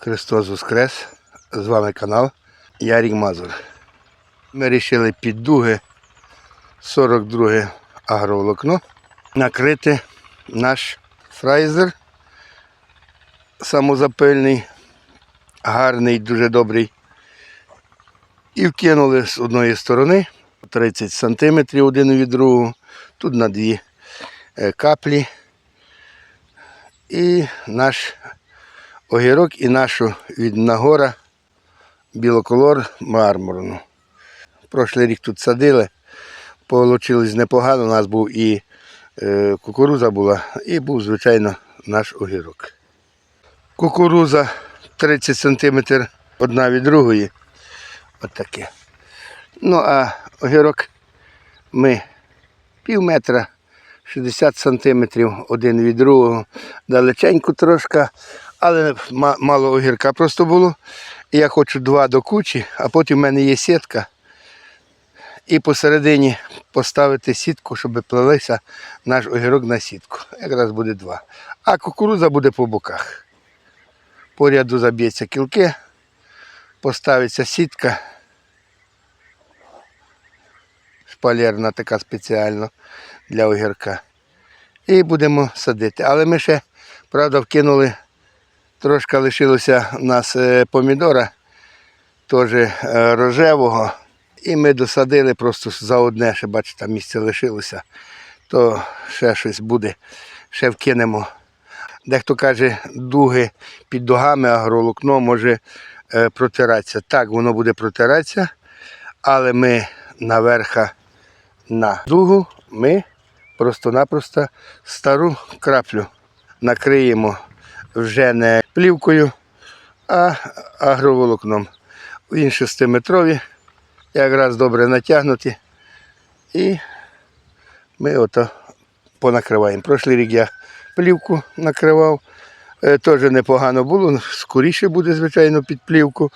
Христос Воскрес! З вами канал Ярік Мазур. Ми вирішили під дуги 42 агроволокно накрити наш фрайзер самозапильний, гарний, дуже добрий. І вкинули з одної сторони 30 см один від другого, тут на дві е, каплі. І наш огірок і нашу від Нагора білоколор мармурну. Прошлий рік тут садили, Получилось непогано. У нас був і е, кукуруза була, і був, звичайно, наш огірок. Кукуруза 30 см одна від другої. Отаке. Ну, а огірок ми пів метра 60 сантиметрів один від другого, далеченько трошки, але мало огірка просто було. Я хочу два до кучі, а потім в мене є сітка. І посередині поставити сітку, щоб плелися наш огірок на сітку. Якраз буде два. А кукурудза буде по боках. По ряду заб'ється кілки, поставиться сітка. Шпалерна така спеціально для огірка. І будемо садити. Але ми ще, правда, вкинули, трошки лишилося у нас е, помідора, теж е, рожевого. І ми досадили просто за одне, ще бачите, там місце лишилося, то ще щось буде, ще вкинемо. Дехто каже, дуги під дугами агролокно може е, протиратися. Так, воно буде протиратися, але ми наверха на дугу ми просто-напросто стару краплю накриємо вже не плівкою, а агроволокном. Він 6-метрові, якраз добре натягнуті. І ми ото понакриваємо. Прошлий рік я плівку накривав. Е, Теж непогано було, скоріше буде, звичайно, під плівку,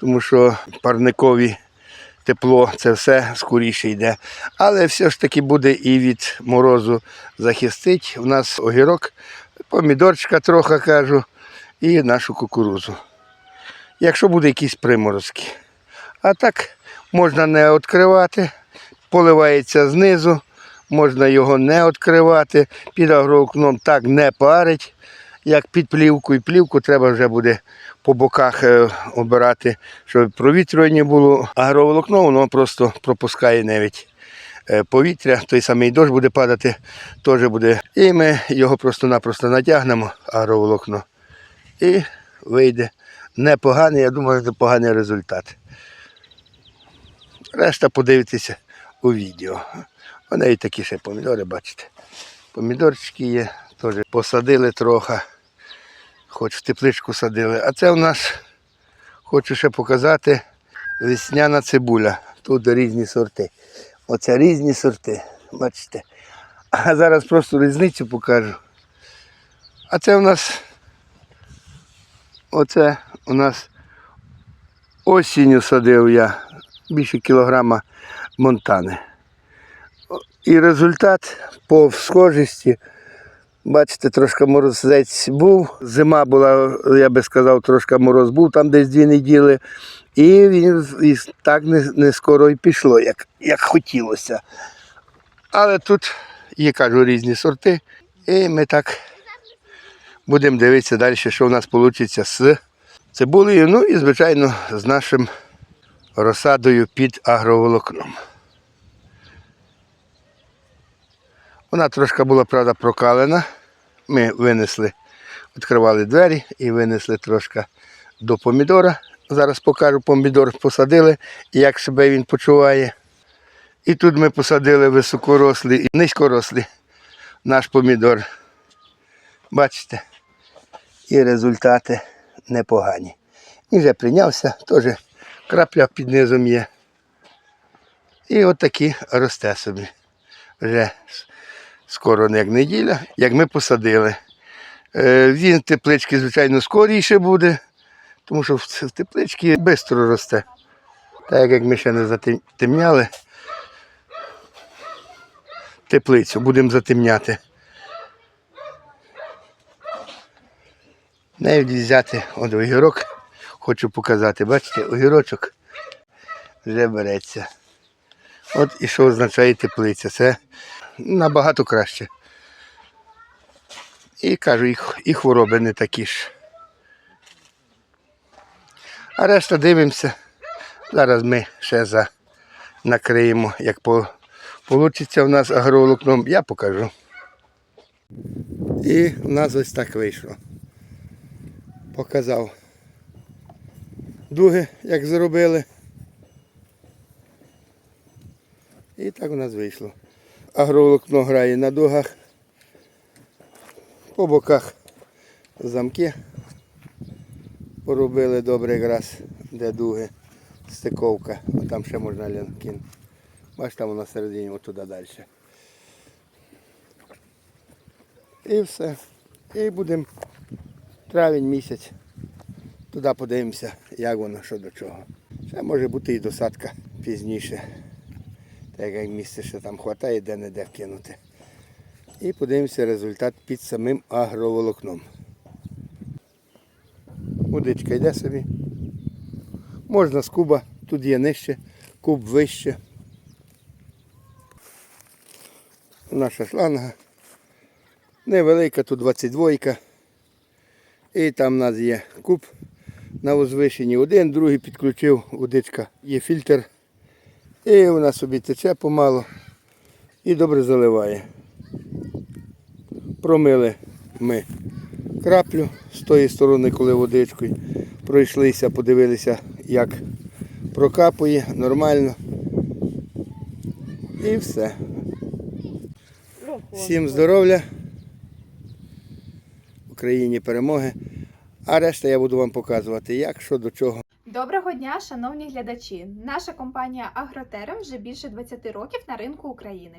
тому що парникові тепло, це все скоріше йде. Але все ж таки буде і від морозу захистить. У нас огірок, помідорчика трохи кажу, і нашу кукурузу. Якщо буде якісь приморозки. А так можна не відкривати, поливається знизу, можна його не відкривати, під агроокном так не парить, як під плівку. І плівку треба вже буде по боках е, обирати, щоб провітрювання було. Агроволокно воно просто пропускає навіть повітря, той самий дощ буде падати, теж буде. І ми його просто-напросто натягнемо, агроволокно, і вийде непоганий, я думаю, непоганий результат. Решта подивитися у відео. У неї такі ще помідори, бачите. Помідорчики є, теж посадили трохи, хоч в тепличку садили. А це у нас, хочу ще показати, весняна цибуля. Тут різні сорти. Оце різні сорти, бачите. А зараз просто різницю покажу. А це у нас, оце у нас осінню садив я більше кілограма монтани. І результат по схожості, бачите, трошки морозець був. Зима була, я би сказав, трошки мороз був там десь дві неділи. І він і так не, не скоро і пішло, як, як хотілося. Але тут є, кажу, різні сорти. І ми так будемо дивитися далі, що в нас вийде з цибулею. Ну і, звичайно, з нашим розсадою під агроволокном. Вона трошки була, правда, прокалена. Ми винесли, відкривали двері і винесли трошки до помідора. Зараз покажу помідор, посадили, як себе він почуває. І тут ми посадили високорослий і низькорослий наш помідор. Бачите? І результати непогані. Він вже прийнявся, теж крапля під низом є. І от росте собі. Вже скоро як неділя, як ми посадили. Е, Він в тепличці, звичайно, скоріше буде, тому що в тепличці швидко росте. Так як ми ще не затемняли теплицю, будемо затемняти. Навіть взяти от огірок, хочу показати, бачите, огірочок вже береться. От і що означає теплиця. Це набагато краще. І кажу, і хвороби не такі ж. А решта дивимося. Зараз ми ще за накриємо, як по, получиться у нас агроволокном, я покажу. І в нас ось так вийшло. Показав дуги, як зробили. І так у нас вийшло. Агроволокно грає на дугах. По боках замки. Поробили добре якраз, де дуги, стиковка, а там ще можна кинути. Бач, там вона середині, отуди далі. І все. І будемо травень місяць. Туди подивимося, як воно, що до чого. Ще може бути і досадка пізніше. Так як місце ще там вистачає, де не де вкинути. І подивимося результат під самим агроволокном. Водичка йде собі. Можна з куба, тут є нижче, куб вище. Наша шланга. Невелика, тут 22. І там у нас є куб на возвишенні. Один, другий підключив, водичка, є фільтр. І вона собі тече помало і добре заливає. Промили ми краплю з тої сторони, коли водичкою пройшлися, подивилися, як прокапує нормально. І все. Всім здоров'я. Україні перемоги. А решта я буду вам показувати, як, що до чого. Доброго дня, шановні глядачі! Наша компанія Агротерем вже більше 20 років на ринку України.